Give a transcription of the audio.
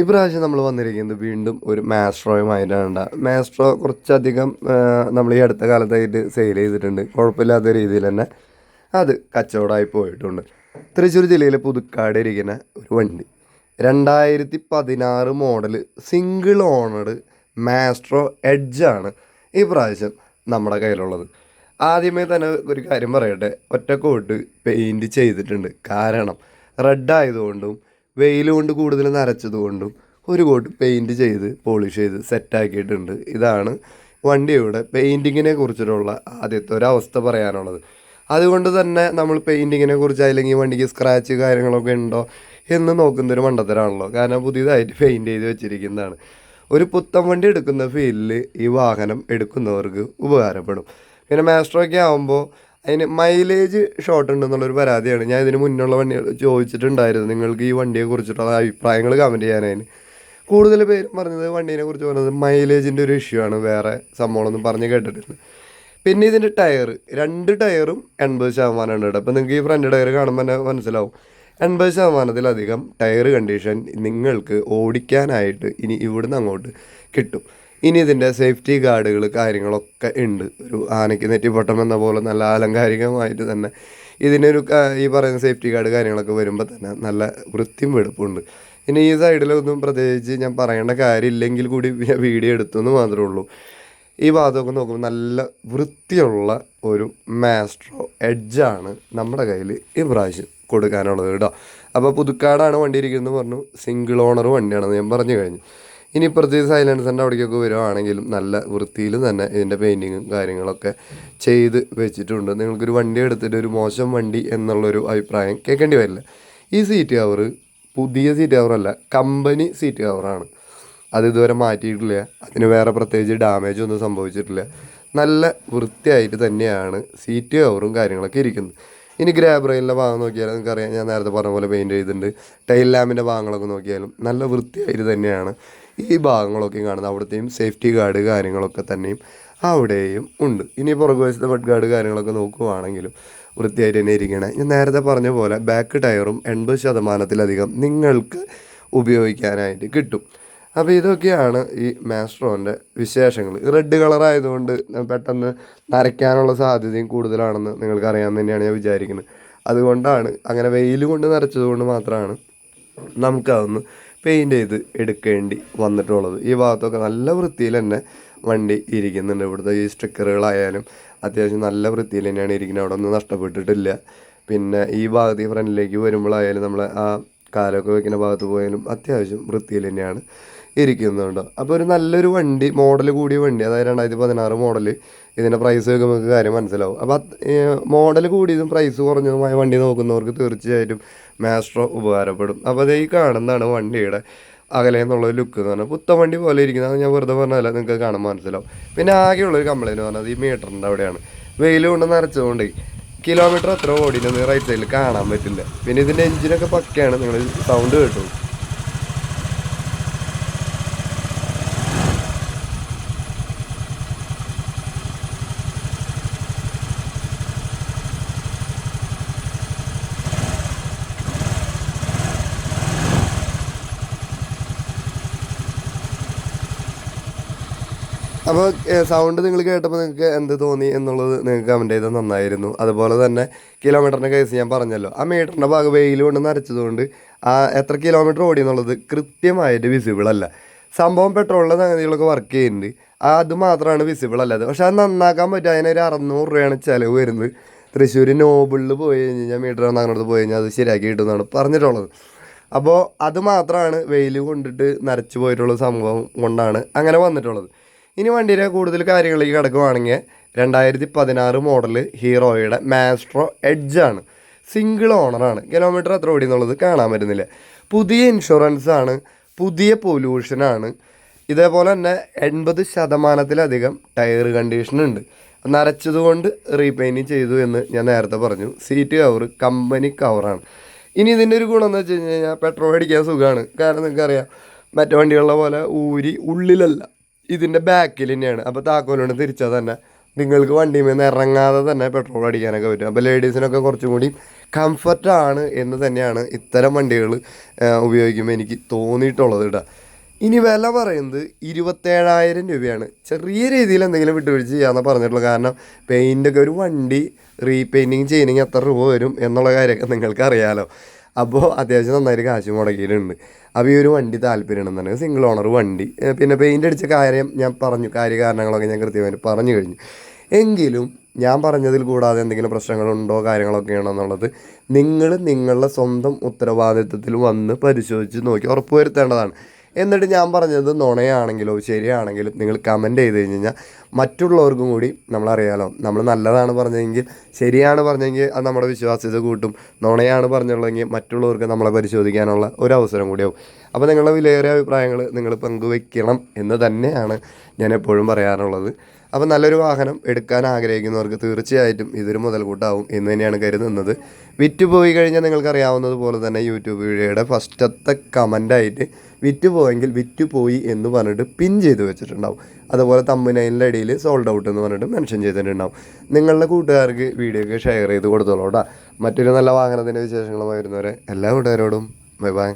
ഇപ്രാവശ്യം നമ്മൾ വന്നിരിക്കുന്നത് വീണ്ടും ഒരു മാസ്ട്രോയുമായിട്ടാണ് മാസ്ട്രോ കുറച്ചധികം നമ്മൾ ഈ അടുത്ത കാലത്തായിട്ട് സെയിൽ ചെയ്തിട്ടുണ്ട്. കുഴപ്പമില്ലാത്ത രീതിയിൽ തന്നെ അത് കച്ചവടമായി പോയിട്ടുണ്ട്. തൃശ്ശൂർ ജില്ലയിലെ പുതുക്കാട് ഇരിക്കുന്ന ഒരു വണ്ടി. രണ്ടായിരത്തി പതിനാറ് മോഡൽ സിംഗിൾ ഓണഡ് മാസ്ട്രോ എഡ്ജാണ് ഈ പ്രാവശ്യം നമ്മുടെ കയ്യിലുള്ളത്. ആദ്യമേ തന്നെ ഒരു കാര്യം പറയട്ടെ ഒറ്റക്കോട്ട് പെയിന്റ് ചെയ്തിട്ടുണ്ട്. കാരണം റെഡ് ആയതുകൊണ്ടും വെയിൽ കൊണ്ട് കൂടുതൽ നരച്ചതുകൊണ്ടും ഒരു കോട്ട് പെയിന്റ് ചെയ്ത് പോളിഷ് ചെയ്ത് സെറ്റാക്കിയിട്ടുണ്ട് ഇതാണ് വണ്ടിയുടെ പെയിന്റിങ്ങിനെ കുറിച്ചിട്ടുള്ള ആദ്യത്തെ ഒരവസ്ഥ പറയാനുള്ളത്. അതുകൊണ്ട് തന്നെ നമ്മൾ പെയിന്റിങ്ങിനെ കുറിച്ച് അല്ലെങ്കിൽ വണ്ടിക്ക് സ്ക്രാച്ച് കാര്യങ്ങളൊക്കെ ഉണ്ടോ എന്ന് നോക്കുന്നൊരു മണ്ടത്തരാണല്ലോ. കാരണം പുതിയതായിട്ട് പെയിന്റ് ചെയ്ത് വെച്ചിരിക്കുന്നതാണ്. ഒരു പുത്തൻ വണ്ടി എടുക്കുന്ന ഫീലിൽ ഈ വാഹനം എടുക്കുന്നവർക്ക് ഉപകാരപ്പെടും. പിന്നെ മാസ്ട്രോക്കെ ആകുമ്പോൾ അതിന് മൈലേജ് ഷോർട്ട് ഉണ്ടെന്നുള്ളൊരു പരാതിയാണ്. ഞാൻ ഇതിന് മുന്നുള്ള വണ്ടികൾ ചോദിച്ചിട്ടുണ്ടായിരുന്നു. നിങ്ങൾക്ക് ഈ വണ്ടിയെ കുറിച്ചിട്ടുള്ള അഭിപ്രായങ്ങൾ കമന്റ് ചെയ്യാനായി കൂടുതൽ പേര് പറഞ്ഞത് വണ്ടീനെ കുറിച്ച് പറഞ്ഞത് മൈലേജിന്റെ ഒരു ഇഷ്യൂ ആണ്. വേറെ സംഭവങ്ങളൊന്നും പറഞ്ഞ് കേട്ടിട്ടില്ല. പിന്നെ ഇതിന്റെ ടയർ രണ്ട് ടയറും എൺപത് ശതമാനമാണ് കേട്ടോ. അപ്പോൾ നിങ്ങൾക്ക് ഈ ഫ്രണ്ട് ടയർ കാണുമ്പോൾ തന്നെ മനസ്സിലാവും. എൺപത് ശതമാനത്തിലധികം ടയർ കണ്ടീഷൻ നിങ്ങൾക്ക് ഓടിക്കാനായിട്ട് ഇനി ഇവിടുന്ന് അങ്ങോട്ട് കിട്ടും. ഇനി ഇതിന്റെ സേഫ്റ്റി ഗാർഡുകൾ കാര്യങ്ങളൊക്കെ ഉണ്ട്. ഒരു ആനയ്ക്ക് നെറ്റിപ്പൊട്ടം എന്ന പോലെ നല്ല ആലങ്കാരികമായിട്ട് തന്നെ ഇതിനൊരു ഈ പറയുന്ന സേഫ്റ്റി ഗാർഡ് കാര്യങ്ങളൊക്കെ വരുമ്പോൾ തന്നെ നല്ല വൃത്തിയും വെടുപ്പുണ്ട്. ഇനി ഈ സൈഡിലൊന്നും പ്രത്യേകിച്ച് ഞാൻ പറയേണ്ട കാര്യമില്ലെങ്കിൽ കൂടി വീഡിയോ എടുത്തെന്ന് മാത്രമേ ഉള്ളൂ. ഈ ഭാഗത്തൊക്കെ നോക്കുമ്പോൾ നല്ല വൃത്തിയുള്ള ഒരു മാസ്ട്രോ എഡ്ജാണ് നമ്മുടെ കയ്യിൽ ഈ പ്രാവശ്യം കൊടുക്കാനുള്ളത് കേട്ടോ. അപ്പോൾ പുതുക്കാടാണ് വണ്ടി ഇരിക്കുന്നത് പറഞ്ഞു. സിംഗിൾ ഓണർ വണ്ടിയാണെന്ന് ഞാൻ പറഞ്ഞു കഴിഞ്ഞു. ഇനി ഇപ്പുറത്ത് സൈലൻസറിന്റെ അവിടേക്കൊക്കെ വരുവാണെങ്കിലും നല്ല വൃത്തിയിൽ തന്നെ ഇതിന്റെ പെയിന്റിങ്ങും കാര്യങ്ങളൊക്കെ ചെയ്ത് വെച്ചിട്ടുണ്ട്. നിങ്ങൾക്കൊരു വണ്ടി എടുത്തിട്ട് ഒരു മോശം വണ്ടി എന്നുള്ളൊരു അഭിപ്രായം കേൾക്കേണ്ടി വരില്ല. ഈ സീറ്റ് കവർ പുതിയ സീറ്റ് കവറല്ല കമ്പനി സീറ്റ് കവറാണ് അത് ഇതുവരെ മാറ്റിയിട്ടില്ല. അതിന് വേറെ പ്രത്യേകിച്ച് ഡാമേജ് ഒന്നും സംഭവിച്ചിട്ടില്ല. നല്ല വൃത്തിയായിട്ട് തന്നെയാണ് സീറ്റ് കവറും കാര്യങ്ങളൊക്കെ ഇരിക്കുന്നത്. ഇനി ഗ്രാബ് റെയിലിന്റെ ഭാഗം നോക്കിയാലും നിങ്ങൾക്ക് അറിയാം ഞാൻ നേരത്തെ പറഞ്ഞ പോലെ പെയിന്റ് ചെയ്തിട്ടുണ്ട്. ടൈൽ ലാമ്പിന്റെ ഭാഗങ്ങളൊക്കെ നോക്കിയാലും നല്ല വൃത്തിയായിട്ട് തന്നെയാണ് ഈ ഭാഗങ്ങളൊക്കെ കാണുന്നത് അവിടുത്തെയും സേഫ്റ്റി ഗാർഡ് കാര്യങ്ങളൊക്കെ തന്നെയും അവിടെയും ഉണ്ട്. ഇനി പുറകുവശത്തെ ബഡ് ഗാർഡ് കാര്യങ്ങളൊക്കെ നോക്കുവാണെങ്കിലും വൃത്തിയായിട്ട് തന്നെ ഇരിക്കണേ. ഞാൻ നേരത്തെ പറഞ്ഞ പോലെ ബാക്ക് ടയറും എൺപത് ശതമാനത്തിലധികം നിങ്ങൾക്ക് ഉപയോഗിക്കാനായിട്ട് കിട്ടും. അപ്പോൾ ഇതൊക്കെയാണ് ഈ മാസ്ട്രോന്റെ വിശേഷങ്ങൾ. റെഡ് കളർ ആയതുകൊണ്ട് പെട്ടെന്ന് നരയ്ക്കാനുള്ള സാധ്യതയും കൂടുതലാണെന്ന് നിങ്ങൾക്കറിയാമെന്ന് തന്നെയാണ് ഞാൻ വിചാരിക്കുന്നത്. അതുകൊണ്ടാണ് അങ്ങനെ വെയിൽ കൊണ്ട് നരച്ചതുകൊണ്ട് മാത്രമാണ് നമുക്കതൊന്ന് പെയിന്റ് ചെയ്ത് എടുക്കേണ്ടി വന്നിട്ടുള്ളത്. ഈ ഭാഗത്തൊക്കെ നല്ല വൃത്തിയിൽ തന്നെ വണ്ടി ഇരിക്കുന്നുണ്ട്. ഇവിടുത്തെ ഈ സ്റ്റിക്കറുകളായാലും അത്യാവശ്യം നല്ല വൃത്തിയിൽ തന്നെയാണ് ഇരിക്കുന്നത്. അവിടെ ഒന്നും നഷ്ടപ്പെട്ടിട്ടില്ല. പിന്നെ ഈ ഭാഗത്ത് ഈ ഫ്രണ്ടിലേക്ക് വരുമ്പോഴായാലും നമ്മൾ ആ കാലൊക്കെ വെക്കുന്ന ഭാഗത്ത് പോയാലും അത്യാവശ്യം വൃത്തിയിൽ തന്നെയാണ് ഇരിക്കുന്നുണ്ട്. അപ്പോൾ ഒരു നല്ലൊരു വണ്ടി മോഡൽ കൂടിയ വണ്ടി അതായത് രണ്ടായിരത്തി പതിനാറ് മോഡൽ ഇതിന്റെ പ്രൈസ് ഒക്കെ നമുക്ക് കാര്യം മനസ്സിലാവും. അപ്പോൾ മോഡൽ കൂടിയതും പ്രൈസ് കുറഞ്ഞതുമായ വണ്ടി നോക്കുന്നവർക്ക് തീർച്ചയായിട്ടും മാസ്ട്രോ ഉപകാരപ്പെടും. അപ്പോൾ അത് ഈ കാണുന്നതാണ് വണ്ടിയുടെ അകലെ എന്നുള്ള ലുക്ക് എന്ന് പറഞ്ഞാൽ പുത്ത വണ്ടി പോലെ ഇരിക്കുന്നത്. ഞാൻ വെറുതെ പറഞ്ഞല്ല നിങ്ങൾക്ക് കാണാൻ മനസ്സിലാവും. പിന്നെ ആകെയുള്ളൊരു കംപ്ലൈന്റ് പറഞ്ഞത് ഈ മീറ്ററിന്റെ അവിടെയാണ്. വെയിൽ കൊണ്ട് നരച്ചുകൊണ്ട് കിലോമീറ്റർ എത്ര ഓടിനെന്ന് റൈറ്റ് സൈഡിൽ കാണാൻ പറ്റില്ല. പിന്നെ ഇതിന്റെ എഞ്ചിനൊക്കെ പക്കയാണ് നിങ്ങൾ സൗണ്ട് കേട്ടു. അപ്പോൾ സൗണ്ട് നിങ്ങൾ കേട്ടപ്പോൾ നിങ്ങൾക്ക് എന്ത് തോന്നി എന്നുള്ളത് നിങ്ങൾക്ക് കമന്റ് ചെയ്താൽ നന്നായിരുന്നു. അതുപോലെ തന്നെ കിലോമീറ്ററിന്റെ കേസ് ഞാൻ പറഞ്ഞല്ലോ. ആ മീറ്ററിന്റെ ഭാഗം വെയിൽ കൊണ്ട് നരച്ചതുകൊണ്ട് ആ എത്ര കിലോമീറ്റർ ഓടി എന്നുള്ളത് കൃത്യമായിട്ട് വിസിബിൾ അല്ല. സംഭവം പെട്രോളിന്റെ സംഗതികളൊക്കെ വർക്ക് ചെയ്യുന്നുണ്ട്. അത് മാത്രമാണ് വിസിബിൾ അല്ലാതെ. പക്ഷെ അത് നന്നാക്കാൻ പറ്റും. അതിനൊരു അറുന്നൂറ് രൂപയാണ് ചിലവ് വരുന്നത്. തൃശ്ശൂർ നോബിളിൽ പോയി കഴിഞ്ഞാൽ മീറ്റർ അങ്ങോട്ട് പോയി കഴിഞ്ഞാൽ അത് ശരിയാക്കി കിട്ടുമെന്നാണ് പറഞ്ഞിട്ടുള്ളത്. അപ്പോൾ അത് മാത്രമാണ് വെയിൽ കൊണ്ടിട്ട് നരച്ചു പോയിട്ടുള്ള സംഭവം കൊണ്ടാണ് അങ്ങനെ വന്നിട്ടുള്ളത്. ഇനി വണ്ടിയുടെ കൂടുതൽ കാര്യങ്ങളിലേക്ക് കിടക്കുവാണെങ്കിൽ രണ്ടായിരത്തി പതിനാറ് മോഡൽ ഹീറോയുടെ മാസ്ട്രോ എഡ്ജാണ് സിംഗിൾ ഓണറാണ് കിലോമീറ്റർ എത്ര ഓടി എന്നുള്ളത് കാണാൻ പറ്റുന്നില്ല. പുതിയ ഇൻഷുറൻസ് ആണ്. പുതിയ പൊല്യൂഷനാണ് ഇതേപോലെ തന്നെ എൺപത് ശതമാനത്തിലധികം ടയർ കണ്ടീഷൻ ഉണ്ട്. നരച്ചതുകൊണ്ട് റീപെയിന്റിങ് ചെയ്തു എന്ന് ഞാൻ നേരത്തെ പറഞ്ഞു. സീറ്റ് കവർ കമ്പനി കവറാണ് ഇനി ഇതിന്റെ ഒരു ഗുണം എന്ന് വെച്ച് കഴിഞ്ഞ് കഴിഞ്ഞാൽ പെട്രോൾ അടിക്കാൻ സുഖമാണ്. കാരണം നിങ്ങൾക്കറിയാം മറ്റു വണ്ടികളുടെ പോലെ ഊരി ഉള്ളിലല്ല. ഇതിന്റെ ബാക്കിൽ തന്നെയാണ്. അപ്പോൾ താക്കോലുകൊണ്ട് തിരിച്ചാൽ തന്നെ. നിങ്ങൾക്ക് വണ്ടിയിൽ നിന്ന് ഇറങ്ങാതെ തന്നെ പെട്രോൾ അടിക്കാനൊക്കെ പറ്റും. അപ്പോൾ ലേഡീസിനൊക്കെ കുറച്ചും കൂടി കംഫർട്ടാണ് എന്ന് തന്നെയാണ് ഇത്തരം വണ്ടികൾ ഉപയോഗിക്കുമ്പോൾ എനിക്ക് തോന്നിയിട്ടുള്ളത് കേട്ടോ. ഇനി വില പറയുന്നത് ഇരുപത്തേഴായിരം രൂപയാണ്. ചെറിയ രീതിയിൽ എന്തെങ്കിലും വിട്ടുവീഴ്ച ചെയ്യാമെന്ന് പറഞ്ഞിട്ടുള്ളൂ കാരണം പെയിന്റൊക്കെ ഒരു വണ്ടി റീപെയിന്റിങ് ചെയ്യണമെങ്കിൽ എത്ര രൂപ വരും എന്നുള്ള കാര്യമൊക്കെ നിങ്ങൾക്ക് അറിയാലോ അപ്പോൾ അത്യാവശ്യം നന്നായിട്ട് കാശ് മുടക്കിയിട്ടുണ്ട്. അപ്പോൾ ഈ ഒരു വണ്ടി താല്പര്യമുണ്ടെന്നുണ്ടെങ്കിൽ സിംഗിൾ ഓണർ വണ്ടി. പിന്നെ പെയിന്റ് അടിച്ച കാര്യം ഞാൻ പറഞ്ഞു കാര്യകാരണങ്ങളൊക്കെ ഞാൻ കൃത്യമായിട്ട് പറഞ്ഞു കഴിഞ്ഞു. എങ്കിലും ഞാൻ പറഞ്ഞതിൽ കൂടാതെ എന്തെങ്കിലും പ്രശ്നങ്ങളുണ്ടോ കാര്യങ്ങളൊക്കെ ആണോ എന്നുള്ളത് നിങ്ങൾ നിങ്ങളുടെ സ്വന്തം ഉത്തരവാദിത്വത്തിൽ വന്ന് പരിശോധിച്ച് നോക്കി ഉറപ്പുവരുത്തേണ്ടതാണ്. എന്നിട്ട് ഞാൻ പറഞ്ഞത് നുണയാണെങ്കിലോ ശരിയാണെങ്കിലും നിങ്ങൾ കമന്റ് ചെയ്ത് കഴിഞ്ഞ് കഴിഞ്ഞാൽ മറ്റുള്ളവർക്കും കൂടി നമ്മളറിയാലോ. നമ്മൾ നല്ലതാണ് പറഞ്ഞതെങ്കിൽ ശരിയാണ് പറഞ്ഞെങ്കിൽ അത് നമ്മുടെ വിശ്വാസ്യത കൂട്ടും. നുണയാണ് പറഞ്ഞുള്ളതെങ്കിൽ മറ്റുള്ളവർക്ക് നമ്മളെ പരിശോധിക്കാനുള്ള ഒരു അവസരം കൂടിയാവും അപ്പോൾ നിങ്ങളുടെ വിലയേറിയ അഭിപ്രായങ്ങൾ നിങ്ങൾ പങ്കുവയ്ക്കണം എന്ന് തന്നെയാണ് ഞാൻ എപ്പോഴും പറയാറുള്ളത്. അപ്പോൾ നല്ലൊരു വാഹനം എടുക്കാൻ ആഗ്രഹിക്കുന്നവർക്ക് തീർച്ചയായിട്ടും ഇതൊരു മുതൽക്കൂട്ടാവും എന്ന് തന്നെയാണ് കരുതുന്നത്. വിറ്റ് പോയി കഴിഞ്ഞാൽ നിങ്ങൾക്ക് അറിയാവുന്നത് പോലെ തന്നെ യൂട്യൂബ് വീഡിയോയുടെ ഫസ്റ്റത്തെ കമന്റായിട്ട് വിറ്റ് പോയെങ്കിൽ വിറ്റ് പോയി എന്ന് പറഞ്ഞിട്ട് പിൻ ചെയ്ത് വെച്ചിട്ടുണ്ടാവും. അതുപോലെ തമ്മിനൈലിന്റെ ഇടയിൽ സോൾഡ് ഔട്ട് എന്ന് പറഞ്ഞിട്ട് മെൻഷൻ ചെയ്തിട്ടുണ്ടാവും. നിങ്ങളുടെ കൂട്ടുകാർക്ക് വീഡിയോ ഒക്കെ ഷെയർ ചെയ്ത് കൊടുത്തോളൂ കേട്ടോ. മറ്റൊരു നല്ല വാഹനത്തിന്റെ വിശേഷങ്ങളുമായി വരുന്നവരെ എല്ലാ കൂട്ടുകാരോടും ബൈ ബൈ.